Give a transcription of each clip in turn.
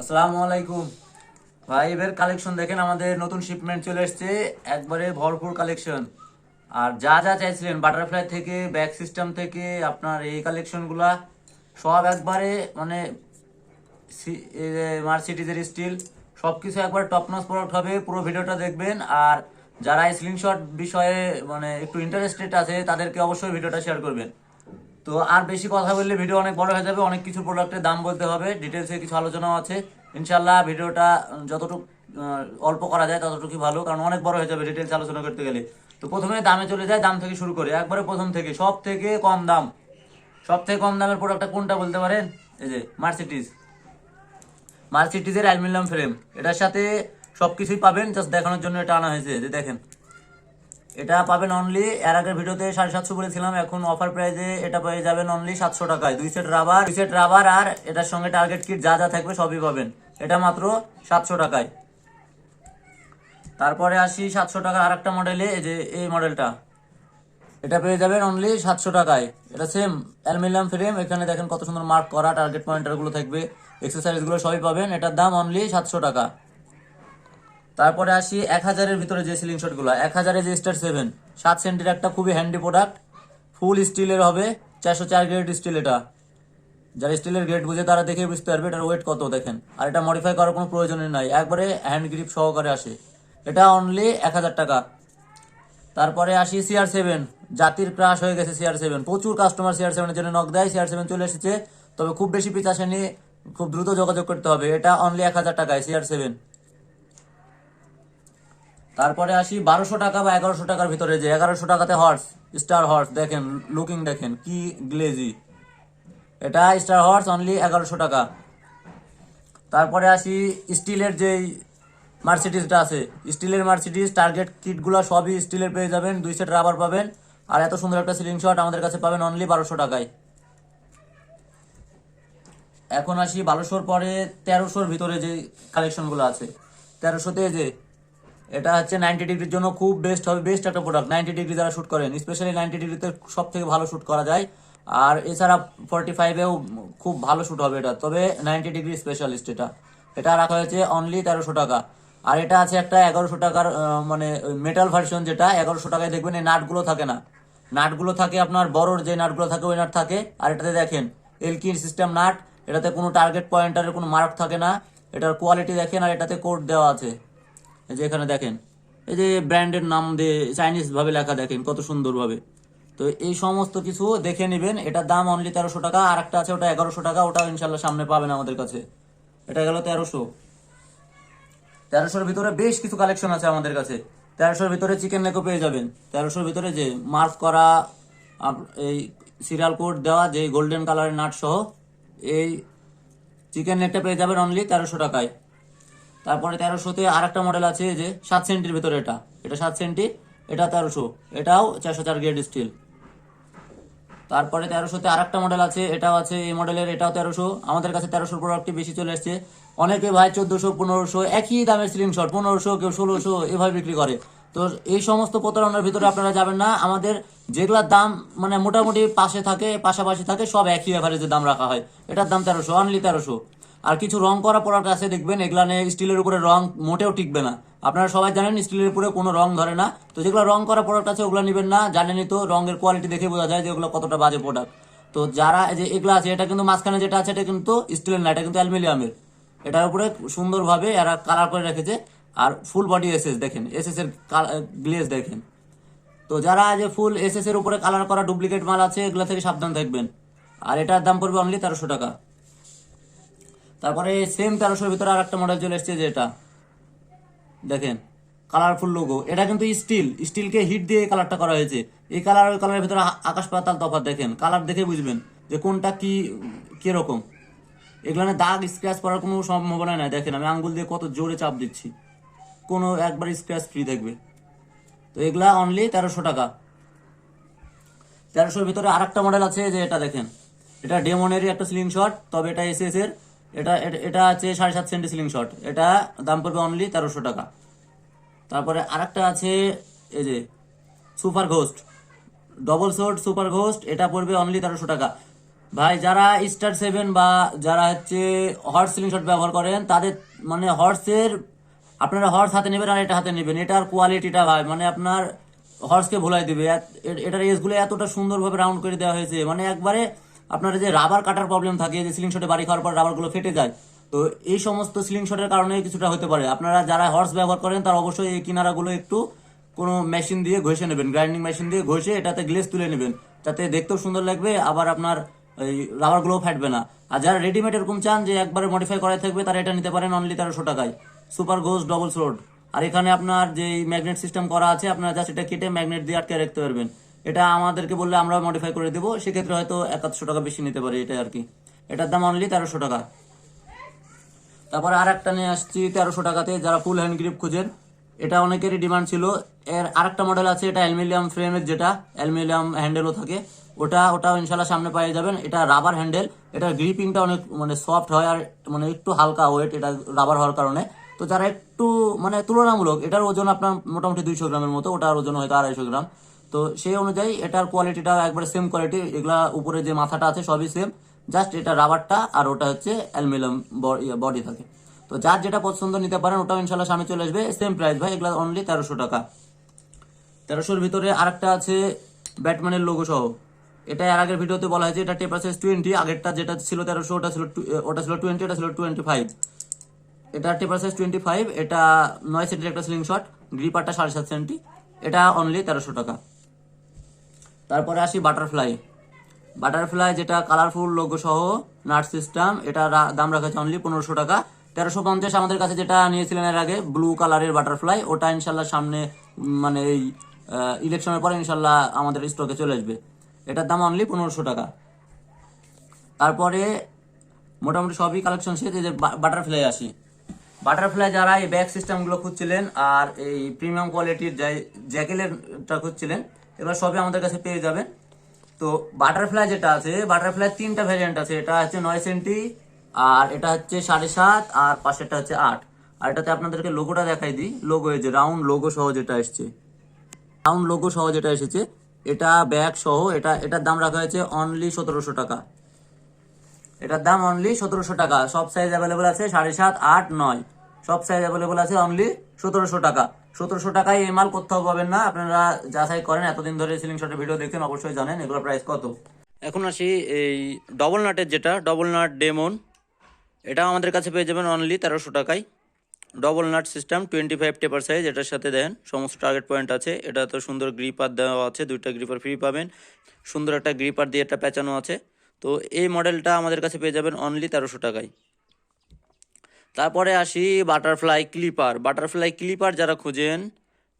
আসসালামু আলাইকুম। ভাই, এবার কালেকশন দেখেন, আমাদের নতুন শিপমেন্ট চলে এসেছে। একবারে ভরপুর কালেকশন আর যা যা চাইছিলেন বাটারফ্লাই থেকে ব্যাক সিস্টেম থেকে, আপনার এই কালেকশনগুলা সব একবারে মানে মার্সিডিজের স্টিল সব কিছু একবার টপ নস প্রোডাক্ট হবে, পুরো ভিডিওটা দেখবেন। আর যারা স্ক্রিনশট বিষয়ে মানে একটু ইন্টারেস্টেড আছে, তাদেরকে অবশ্যই ভিডিওটা শেয়ার করবেন। তো আর বেশি কথা বললে ভিডিও অনেক বড় হয়ে যাবে, অনেক কিছু প্রোডাক্টের দাম বলতে হবে ডিটেলসে কিছু আলোচনাও আছে। ইনশাল্লাহ ভিডিওটা যতটুকু অল্প করা যায় ততটুকুই ভালো, কারণ অনেক বড় হয়ে যাবে ডিটেলস আলোচনা করতে গেলে। তো প্রথমে দামে চলে যায়, দাম থেকে শুরু করে। একবারে প্রথম থেকে, সব থেকে কম দাম। সব থেকে কম দামের প্রোডাক্টটা কোনটা বলতে পারেন? এই যে মার্সিডিজ মার্সিডিজের অ্যালুমিনিয়াম ফ্রেম এটার সাথে সবকিছুই পাবেন জাস্ট দেখানোর জন্য এটা আনা হয়েছে যে দেখেন। এটা পাবেন অনলি এর আগের ভিডিওতে সাড়ে সাতশো বলেছিলাম, এখন অফার প্রাইজে এটা পেয়ে যাবেন অনলি সাতশো টাকায়। দুই সেট রাবার দুই সেট রাবার আর এটার সঙ্গে টার্গেট কিট যা যা থাকবে সবই পাবেন। এটা মাত্র সাতশো টাকায়। তারপরে আসি সাতশো টাকার আরেকটা মডেলে এই যে এই মডেলটা এটা পেয়ে যাবেন অনলি সাতশো টাকায়। এটা সেম অ্যালুমিনিয়াম ফ্রেম এখানে দেখেন কত সুন্দর মার্ক করা টার্গেট পয়েন্টারগুলো থাকবে এক্সারসাইজগুলো সবই পাবেন, এটার দাম অনলি সাতশো টাকা। তারপরে আসি এক হাজারের ভিতরে যে সিলিং শটগুলো, এক হাজারে যে স্টার সেভেন সাত সেন্টির একটা খুবই হ্যান্ডি প্রোডাক্ট ফুল স্টিলের হবে, চারশো চার গ্রেড স্টিল এটা। যারা স্টিলের গ্রেড বুঝে তারা দেখে বুঝতে পারবে এটার ওয়েট কত, দেখেন। আর এটা মডিফাই করার কোনো প্রয়োজনই নাই। একবারে হ্যান্ড গ্রিপ সহকারে আসে। এটা অনলি এক হাজার টাকা। তারপরে আসি সিআর সেভেন জাতির ক্রাশ হয়ে গেছে সিআর সেভেন প্রচুর কাস্টমার সিআর সেভেনের জন্য নক দেয় সিআর সেভেন চলে এসেছে। তবে খুব বেশি পিচ আসেনি, খুব দ্রুত যোগাযোগ করতে হবে। এটা অনলি এক হাজার টাকায় সিআর সেভেন তারপরে আসি বারোশো টাকা বা এগারোশো টাকার ভিতরে যে এগারোশো টাকাতে হর্স স্টার হর্স দেখেন লুকিং দেখেন, কি গ্লেজি এটা স্টার হর্স অনলি এগারোশো টাকা। তারপরে আসি স্টিলের যেই মার্সিডিসটা আছে, স্টিলের মার্সিডিস টার্গেট কিটগুলো সবই স্টিলের পেয়ে যাবেন, দুই সেট রাবার পাবেন, আর এত সুন্দর একটা সিলিং শট আমাদের কাছে পাবেন অনলি বারোশো টাকায়। এখন আসি বারোশোর পরে তেরোশোর ভিতরে যে কালেকশনগুলো আছে, তেরোশোতে যে এটা হচ্ছে নাইনটি ডিগ্রির জন্য খুব বেস্ট হবে বেস্ট একটা প্রোডাক্ট নাইনটি ডিগ্রি যারা শ্যুট করেন স্পেশালি নাইনটি ডিগ্রিতে সব থেকে ভালো শ্যুট করা যায়। আর এছাড়া ফোর্টি ফাইভেও খুব ভালো শ্যুট হবে এটা। তবে নাইনটি ডিগ্রি স্পেশালিস্ট এটা। এটা রাখা হয়েছে অনলি তেরোশো টাকা। আর এটা আছে একটা এগারোশো টাকার মানে মেটাল ভার্সন যেটা, এগারোশো টাকায় দেখবেন এই নাটগুলো থাকে না। নাটগুলো থাকে আপনার বড়োর, যে নাটগুলো থাকে ওই নাট থাকে। আর এটাতে দেখেন এলকির সিস্টেম নাট। এটাতে কোনো টার্গেট পয়েন্টারের কোনো মার্ক থাকে না। এটার কোয়ালিটি দেখেন আর এটাতে কোড দেওয়া আছে। এই যে এখানে দেখেন, এই যে ব্র্যান্ডের নাম দিয়ে চাইনিজ ভাবে লেখা দেখেন, কত সুন্দরভাবে। তো এই সমস্ত কিছু দেখে নেবেন এটার দাম অনলি তেরোশো টাকা, আর একটা আছে ওটা এগারোশো টাকা ওটাও ইনশাল্লাহ সামনে পাবেন আমাদের কাছে। এটা গেল তেরোশো। তেরোশোর ভিতরে বেশ কিছু কালেকশন আছে আমাদের কাছে। তেরোশোর ভিতরে চিকেন নেকও পেয়ে যাবেন। তেরোশোর ভিতরে যে মার্ক করা এই সিরিয়াল কোড দেওয়া যে গোল্ডেন কালারের নাট সহ, এই চিকেন নেকটা পেয়ে যাবেন অনলি তেরোশো টাকায়। তারপরে তেরোশোতে আর একটা মডেল আছে যে সাত সেন্টির ভিতরে এটা। এটা সাত সেন্টি এটা তেরোশো। এটাও চারশো চার গ্রেড স্টিল তারপরে তেরোশোতে আর একটা মডেল আছে, এটাও আছে এই মডেলের এটাও তেরোশো। আমাদের কাছে তেরোশোর প্রোডাক্টটি বেশি চলে এসছে। অনেকে ভাই চোদ্দশো, পনেরোশো, একই দামের সিলিং শট পনেরোশো, কেউ ষোলোশো, এভাবে বিক্রি করে। তো এই সমস্ত প্রতারণার ভিতরে আপনারা যাবেন না। আমাদের যেগুলার দাম মানে মোটামুটি পাশে থাকে, পাশাপাশি থাকে, সব একই অ্যাভারেজের দাম রাখা হয়। এটার দাম তেরোশো অনলি তেরোশো। আর কিছু রং করা প্রোডাক্ট আছে, দেখবেন এগুলা নিয়ে স্টিলের উপরে রং মোটেও টিকবে না। আপনারা সবাই জানেন স্টিলের উপরে কোনো রং ধরে না। তো যেগুলো রং করা প্রোডাক্ট আছে, ওগুলো নেবেন না। জানেনই তো, রঙের কোয়ালিটি দেখে বোঝা যায় যে ওগুলো কতটা বাজে প্রোডাক্ট তো যারা যে এগুলো আছে, এটা কিন্তু মাঝখানে যেটা আছে, এটা কিন্তু স্টিলের না, এটা কিন্তু অ্যালমিনিয়ামের। এটার উপরে সুন্দরভাবে এরা কালার করে রেখেছে। আর ফুল বডি এসএস দেখেন এসএস এর গ্লেজ দেখেন। তো যারা যে ফুল এসএস এর উপরে কালার করা ডুপ্লিকেট মাল আছে, এগুলো থেকে সাবধান থাকবেন। আর এটার দাম পড়বে অনলি তেরোশো টাকা। তারপরে সেম তেরোশোর ভিতরে আর একটা মডেল চলে এসছে যেটা। দেখেন কালারফুল লোগো এটা কিন্তু স্টিল স্টিলকে হিট দিয়ে কালারটা করা হয়েছে। এই কালার ওই কালারের ভিতরে আকাশ পাতাল তফাৎ দেখেন। কালার দেখে বুঝবেন যে কোনটা কি, কীরকম। এগুলো দাগ স্ক্র্যাচ করার কোনো সম্ভাবনা নাই। দেখেন, আমি আঙ্গুল দিয়ে কত জোরে চাপ দিচ্ছি। কোনো একবার স্ক্র্যাচ ফ্রি থাকবে। তো এগুলা অনলি তেরোশো টাকা। তেরোশোর ভিতরে আরেকটা মডেল আছে যে এটা দেখেন। এটা ডেমনেরই একটা সিলিং শট তবে এটা এসএস এর এটা, এটা- আছে সাড়ে সাত সেন্টি সিলিং শট এটা দাম পড়বে অনলি তেরোশো টাকা। তারপরে আরেকটা আছে, এই যে super ghost double shot super ghost এটা পড়বে অনলি তেরোশো টাকা। ভাই, যারা স্টার সেভেন বা যারা হচ্ছে হর্স সিলিং শট ব্যবহার করেন, তাদের মানে হর্সের আপনারা হর্স হাতে নেবেন আর এটা হাতে নেবেন। এটার কোয়ালিটিটা ভাই মানে আপনার হর্সকে ভোলাই দিবে। এটার এজগুলো এতটা সুন্দরভাবে রাউন্ড করে দেওয়া হয়েছে। মানে একবারে আপনার যে রাবার কাটার প্রবলেম থাকে, যে সিলিং শটে বাড়ি খাওয়ার পর রাবারগুলো ফেটে যায়, তো এই সমস্ত সিলিং শটের কারণে কিছুটা হতে পারে। আপনারা যারা হর্স ব্যবহার করেন, তারা অবশ্যই এই কিনারাগুলো একটু কোনো মেশিন দিয়ে ঘষে নেবেন গ্রাইন্ডিং মেশিন দিয়ে ঘষে এটাতে গ্লেস তুলে নেবেন, যাতে দেখতেও সুন্দর লাগবে, আবার আপনার এই রাবারগুলোও ফাটবে না। আর যারা রেডিমেড এরকম চান, যে একবারে মডিফাই করা থাকবে, তারা এটা নিতে পারেন অনলি তেরোশো টাকায়। সুপার গোস ডবল রোড আর এখানে আপনার যে ম্যাগনেট সিস্টেম করা আছে, আপনারা জাস্ট এটা কেটে ম্যাগনেট দিয়ে আটকে রাখতে পারবেন। এটা আমাদেরকে বললে আমরা মডিফাই করে দেবো, সেক্ষেত্রে হয়তো একাশশো টাকা বেশি নিতে পারি এটা আর কি। এটার দাম অনলি তেরোশো টাকা। তারপরে আর একটা নিয়ে আসছি তেরোশো টাকাতে, যারা ফুল হ্যান্ড গ্রিপ খুঁজেন, এটা অনেকেরই ডিমান্ড ছিল। এর আরেকটা মডেল আছে, এটা অ্যালুমিনিয়াম ফ্রেমের যেটা অ্যালুমিনিয়াম হ্যান্ডেলও থাকে। ওটা, ওটাও ইনশাল্লাহ সামনে পেয়ে যাবেন। এটা রাবার হ্যান্ডেল এটার গ্রিপিংটা অনেক মানে সফট হয় আর মানে একটু হালকা ওয়েট এটা রাবার হওয়ার কারণে। তো যারা একটু মানে তুলনামূলক, এটার ওজন আপনার মোটামুটি দুইশো গ্রামের মতো, ওটার ওজন হয়তো আড়াইশো গ্রাম। তো সেই অনুযায়ী এটার কোয়ালিটিটা একবারে সেম কোয়ালিটি এগুলা উপরে যে মাথাটা আছে সবই সেম জাস্ট এটা রাবারটা আর ওটা হচ্ছে অ্যালুমিনিয়াম বডি থাকে। তো যার যেটা পছন্দ নিতে পারেন, ওটাও ইনশাল্লাহ সামনে চলে আসবে সেম প্রাইস ভাই, এগুলা অনলি তেরোশো টাকা। তেরোশোর ভিতরে আরেকটা আছে ব্যাটম্যানের লোগো সহ। এটা এর আগের ভিডিওতে বলা হয়েছে, এটা টেপার সাইজ টোয়েন্টি আগেরটা যেটা ছিল তেরোশো, ওটা ছিল ওটা ছিল টোয়েন্টি ওটা ছিল টোয়েন্টি ফাইভ এটা টেপার সাইজ টোয়েন্টি ফাইভ এটা নয় সেন্টির একটা স্লিং শট গ্রিপারটা সাড়ে সাত সেন্টি এটা অনলি তেরোশো টাকা। তারপরে আসি বাটারফ্লাই বাটারফ্লাই যেটা কালারফুল লোগো সহ নাট সিস্টেম এটা দাম রাখা অনলি পনেরোশো টাকা। তেরোশো পঞ্চাশ আমাদের কাছে যেটা নিয়েছিলেন এর আগে ব্লু কালারের বাটারফ্লাই ওটা ইনশাল্লাহ সামনে মানে এই ইলেকশনের পরে ইনশাল্লাহ আমাদের স্টকে চলে আসবে। এটার দাম অনলি পনেরোশো টাকা। তারপরে মোটামুটি সবই কালেকশন শেষ যে বাটারফ্লাই আসি। বাটারফ্লাই যারা এই ব্যাগ সিস্টেমগুলো খুঁজছিলেন আর এই প্রিমিয়াম কোয়ালিটির জ্যাকেলেরটা খুঁজছিলেন এগুলো সবই আমাদের কাছে পেয়ে যাবেন তো বাটারফ্লাই যেটা আছে বাটারফ্লাই তিনটা ভ্যারিয়েন্ট আছে। এটা হচ্ছে নয় সেন্টি আর এটা হচ্ছে সাড়ে সাত, আর পাশেরটা হচ্ছে আট। আর এটাতে আপনাদেরকে লোগোটা দেখাই দিই। লোগো এই যে রাউন্ড লোগো সহ যেটা এসছে। রাউন্ড লোগো সহ যেটা এসেছে, এটা ব্যাগ সহ, এটা, এটার দাম রাখা হয়েছে অনলি সতেরোশো টাকা। এটার দাম অনলি সতেরোশো টাকা। সব সাইজ অ্যাভেলেবল আছে সাড়ে সাত, আট, নয়। সব সাইজ অ্যাভেলেবল আছে অনলি সতেরোশো টাকা। সতেরোশো টাকায় এই মাল কোথাও পাবেন না। আপনারা যাচাই করেন, এতদিন ধরে সিলিং শটের ভিডিও দেখছেন, অবশ্যই জানেন এগুলোর প্রাইস কত। এখন আসি এই ডবল নাটের যেটা ডবল নাট ডেমন এটা আমাদের কাছে পেয়ে যাবেন অনলি তেরোশো টাকায়। Double nut system twenty five taper size এটার সাথে দেন, সমস্ত টার্গেট পয়েন্ট আছে। এটা তো সুন্দর গ্রিপার দেওয়া আছে, দুইটা গ্রিপার ফ্রি পাবেন। সুন্দর একটা গ্রিপার দিয়ে একটা পেঁচানো আছে। তো এই মডেলটা আমাদের কাছে পেয়ে যাবেন অনলি তেরোশো টাকায়। তারপরে আসি বাটারফ্লাই ক্লিপার বাটারফ্লাই ক্লিপার যারা খুঁজেন,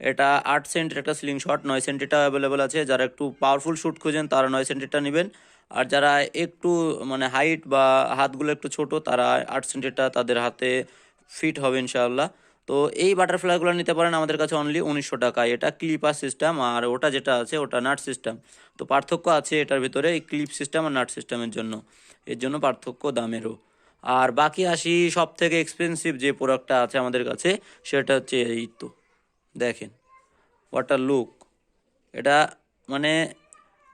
এটা আট সেন্টের একটা স্লিং শট নয় সেন্টিটা অ্যাভেলেবেল আছে। যারা একটু পাওয়ারফুল শ্যুট খুঁজেন, তারা নয় সেন্টিটা নেবেন। আর যারা একটু মানে হাইট বা হাতগুলো একটু ছোট, তারা আট সেন্টিটা তাদের হাতে ফিট হবে ইনশাআল্লাহ। তো এই বাটারফ্লাইগুলো নিতে পারেন আমাদের কাছে অনলি উনিশশো টাকায় এটা ক্লিপার সিস্টেম আর ওটা যেটা আছে, ওটা নাট সিস্টেম তো পার্থক্য আছে এটার ভিতরে, এই ক্লিপ সিস্টেম আর নাট সিস্টেমের জন্য। এর জন্য পার্থক্য দামেরও। আর বাকি আসি সব থেকে এক্সপেন্সিভ যে প্রোডাক্টটা আছে আমাদের কাছে, সেটা হচ্ছে এই তো। দেখেন ওয়াটার লুক এটা মানে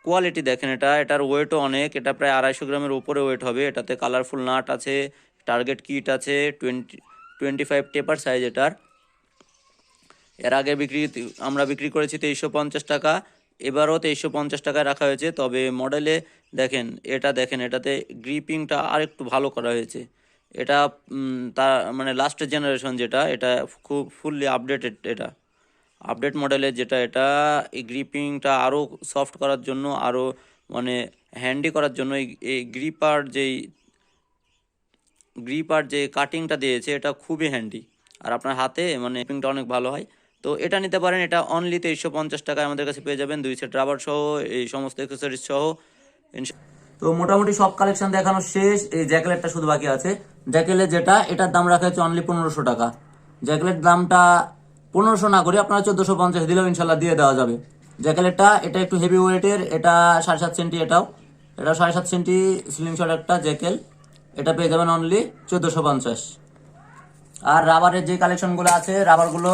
কোয়ালিটি দেখেন এটা, এটার ওয়েটও অনেক, এটা প্রায় আড়াইশো গ্রামের উপরে ওয়েট হবে, এটাতে কালারফুল নাট আছে টার্গেট কিট আছে twenty twenty five taper size এটার। এর আগে বিক্রি, আমরা বিক্রি করেছি তেইশশো পঞ্চাশ টাকা এবারও তেইশশো পঞ্চাশ টাকায় রাখা হয়েছে। তবে মডেলে দেখেন, এটা দেখেন, এটাতে গ্রিপিংটা আর একটু ভালো করা হয়েছে। এটা তার মানে লাস্টের জেনারেশন যেটা, এটা খুব ফুললি আপডেটেড এটা। আপডেট মডেলের যেটা, এটা এই গ্রিপিংটা আরও সফট করার জন্য আরও মানে হ্যান্ডি করার জন্য এই- গ্রিপার যেই গ্রিপার যে কাটিংটা দিয়েছে, এটা খুবই হ্যান্ডি আর আপনার হাতে মানে গ্রিপিংটা অনেক ভালো হয়। তো এটা নিতে পারেন, এটা অনলি তেইশশো পঞ্চাশ টাকায় আমাদের কাছে পেয়ে যাবেন, দুই সেট রাবার সহ, এই সমস্ত অ্যাক্সেসরিজ সহ। তো মোটামুটি সব কালেকশন দেখানো শেষ, এই জ্যাকেলেটটা শুধু বাকি আছে। জ্যাকেলের যেটা, এটার দাম রাখা হচ্ছে অনলি পনেরোশো টাকা। জ্যাকেলের দামটা পনেরোশো না করে আপনারা চোদ্দোশো পঞ্চাশ দিলেও ইনশাল্লাহ দিয়ে দেওয়া যাবে। জ্যাকেলেটটা এটা একটু হেভি ওয়েটের এটা সাড়ে সাত সেন্টি এটাও। এটা সাড়ে সাত সেন্টি সিলিং শট একটা জ্যাকেল এটা পেয়ে যাবেন অনলি চোদ্দোশো পঞ্চাশ। আর রাবারের যে কালেকশনগুলো আছে রাবারগুলো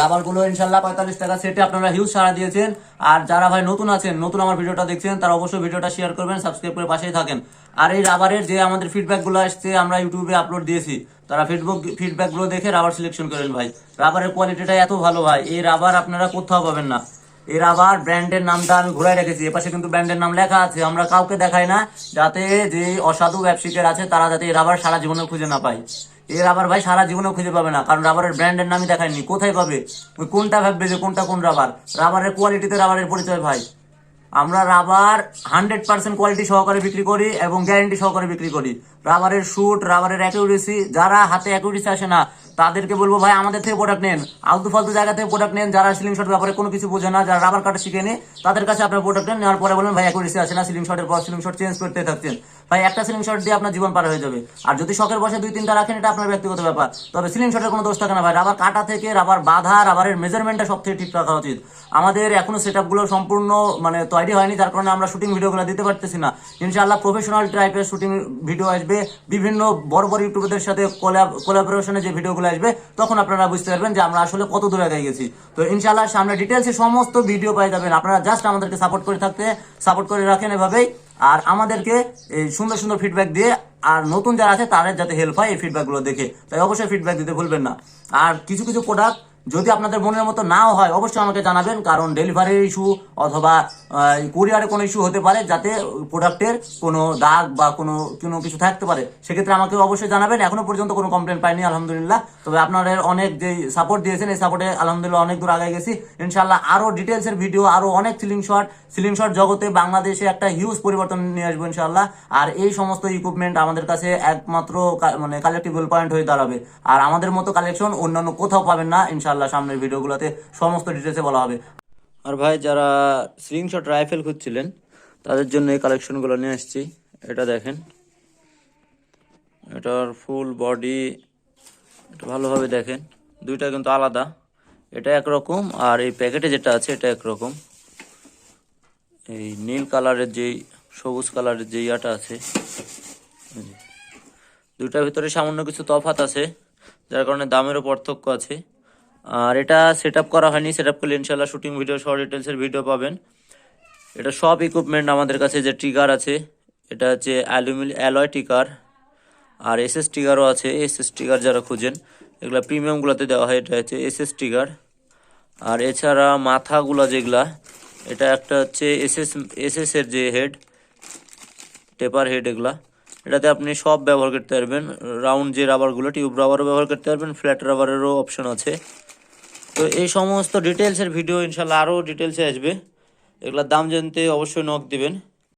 রাবারগুলো ইনশাল্লাহ পঁয়তাল্লিশ টাকা সেটে আপনারা হিউজ সারা দিয়েছেন। আর যারা ভাই নতুন আছেন, নতুন আমার ভিডিওটা দেখছেন, তারা অবশ্যই ভিডিওটা শেয়ার করবেন সাবস্ক্রাইব করে পাশেই থাকেন। আর এই রাবারের যে আমাদের ফিডব্যাকগুলো আসছে, আমরা ইউটিউবে আপলোড দিয়েছি। তারা ফিডব্যাক ফিডব্যাকগুলো দেখে রাবার সিলেকশন করেন ভাই। রাবারের কোয়ালিটিটা এত ভালো ভাই, এই রাবার আপনারা কোথাও পাবেন না। এর আবার ব্র্যান্ডের নামটা আমি ঘুরাই রেখেছি। এপাশে কিন্তু ব্র্যান্ডের নাম লেখা আছে, আমরা কাউকে দেখাই না, যাতে যে অসাধু ব্যবসায়ীদের আছে, তারা যাতে এর আবার সারা জীবনে খুঁজে না পায়। এর আবার ভাই সারা জীবনেও খুঁজে পাবে না, কারণ রাবারের ব্র্যান্ডের নামই দেখায়নি। কোথায় পাবে? ওই কোনটা ভাববে যে কোনটা কোন রাবার? রাবারের কোয়ালিটিতে রাবারের পরিচয় ভাই। আমরা রাবার হান্ড্রেড পার্সেন্ট কোয়ালিটি সহকারে বিক্রি করি এবং গ্যারেন্টি সহকারে বিক্রি করি। রাবারের শুট রাবারের অ্যাকিউরেসি যারা হাতে অ্যাকিউরেসি আসে না, তাদেরকে বলব ভাই, আমাদের থেকে প্রোডাক্ট নেন। আলতু ফালতু জায়গা থেকে প্রোডাক্ট নেন, যারা সিলিং শট ব্যাপারে কোনো কিছু বোঝে না, যারা রাবার কাটা শিখে নি তাদের কাছে আপনার প্রোডাক্ট নেন, নেওয়ার পরে বলেন ভাই অ্যাকিউরেসি আসে না সিলিং শটের পর সিলিং শট চেঞ্জ করতে থাকছেন। ভাই, একটা সিলিং শট দিয়ে আপনার জীবন পার হয়ে যাবে। আর যদি শখের বসে দুই, তিনটা রাখেন, এটা আপনার ব্যক্তিগত ব্যাপার। তবে সিলিং শটের কোনো দোষ থাকে না ভাই। রাবার কাটা থেকে রাবার বাধা রাবারের মেজারমেন্টটা সব থেকে ঠিক রাখা উচিত। আমাদের এখনও সেট আপগুলো সম্পূর্ণ মানে তৈরি হয়নি। যার কারণে আমরা শুটিং ভিডিওগুলো দিতে পারতেছি না। ইনশাআল্লাহ প্রফেশনাল টাইপের শুটিং ভিডিও আসবে। বিভিন্ন বড় বড় ইউটিউবারদের সাথে কোলাবোরেশনে যে ভিডিওগুলো আসবে, তখন আপনারা বুঝতে পারবেন যে আমরা আসলে কত দূরে এগিয়ে গেছি। তো ইনশাআল্লাহ সামনে ডিটেলসে সমস্ত ভিডিও পাই যাবেন। আপনারা জাস্ট আমাদেরকে সাপোর্ট করে থাকতে সাপোর্ট করে রাখেন এভাবেই। আর আমাদেরকে সুন্দর সুন্দর ফিডব্যাক দিয়ে আর নতুন যারা আছে, তাদের যাতে হেল্প হয় এই ফিডব্যাকগুলো দেখে। তাই অবশ্যই ফিডব্যাক দিতে ভুলবেন না। আর কিছু কিছু প্রোডাক্ট যদি আপনাদের মনের মতো নাও হয়, অবশ্যই আমাকে জানাবেন, কারণ ডেলিভারির ইস্যু অথবা কুরিয়ারে কোনো ইস্যু হতে পারে, যাতে প্রোডাক্টের কোনো দাগ বা কোনো কোনো কিছু থাকতে পারে। সেক্ষেত্রে আমাকে অবশ্যই জানাবেন, এখনও পর্যন্ত কোনো কমপ্লেন পাইনি, আলহামদুলিল্লাহ। তবে আপনাদের অনেক যে সাপোর্ট দিয়েছেন, এই সাপোর্টে আলহামদুলিল্লাহ অনেক দূর আগে গেছি। ইনশাল্লাহ আরও ডিটেলসের ভিডিও আরও অনেক সিলিং শট সিলিং শট জগতে বাংলাদেশে একটা হিউজ পরিবর্তন নিয়ে আসব ইনশাল্লাহ আর এই সমস্ত ইকুইপমেন্ট আমাদের কাছে একমাত্র মানে কালেক্টিবল পয়েন্ট হয়ে দাঁড়াবে। আর আমাদের মতো কালেকশন অন্যান্য কোথাও পাবেন না ইনশাল্লাহ সামনের ভিডিওগুলোতে সমস্ত ডিটেলসে বলা হবে। আর ভাই, যারা সিলিং শট রাইফেল খুঁজছিলেন, তাদের জন্য এই কালেকশনগুলো নিয়ে আসছি। এটা দেখেন। এটার ফুল বডি এটা ভালোভাবে দেখেন। দুইটা কিন্তু আলাদা। এটা একরকম, আর এই প্যাকেটে যেটা আছে, এটা একরকম। এই নীল কালারের যেই, সবুজ কালারের যে ইয়াটা আছে দুইটার ভিতরে সামান্য কিছু তফাত আছে, যার কারণে দামেরও পার্থক্য আছে। আর এটা সেট করা হয়নি সেট আপ করলে ইনশাল্লাহ শুটিং ভিডিও শর্ট ডিটেলসের ভিডিও পাবেন। এটা সব ইকুইপমেন্ট আমাদের কাছে যে ট্রিগার আছে, এটা হচ্ছে অ্যালুমিল অ্যালয় টিকার আর এস এস টিগারও আছে। এস এস টিগার যারা খুঁজেন, এগুলা প্রিমিয়ামগুলোতে দেওয়া হয়, এটা হচ্ছে এস এস টিগার আর এছাড়া মাথাগুলো যেগুলা, এটা একটা হচ্ছে এস এস এস এস এর যে হেড টেপার হেড এগুলা, এটাতে আপনি সব ব্যবহার করতে পারবেন। রাউন্ড যে রাবারগুলো টিউব রাবারও ব্যবহার করতে পারবেন ফ্ল্যাট রাবারেরও অপশন আছে। তো এই সমস্ত ডিটেলসের ভিডিও ইনশাল্লাহ আরও ডিটেলসে আসবে। এগুলোর দাম জানতে অবশ্যই নখ দিবেন।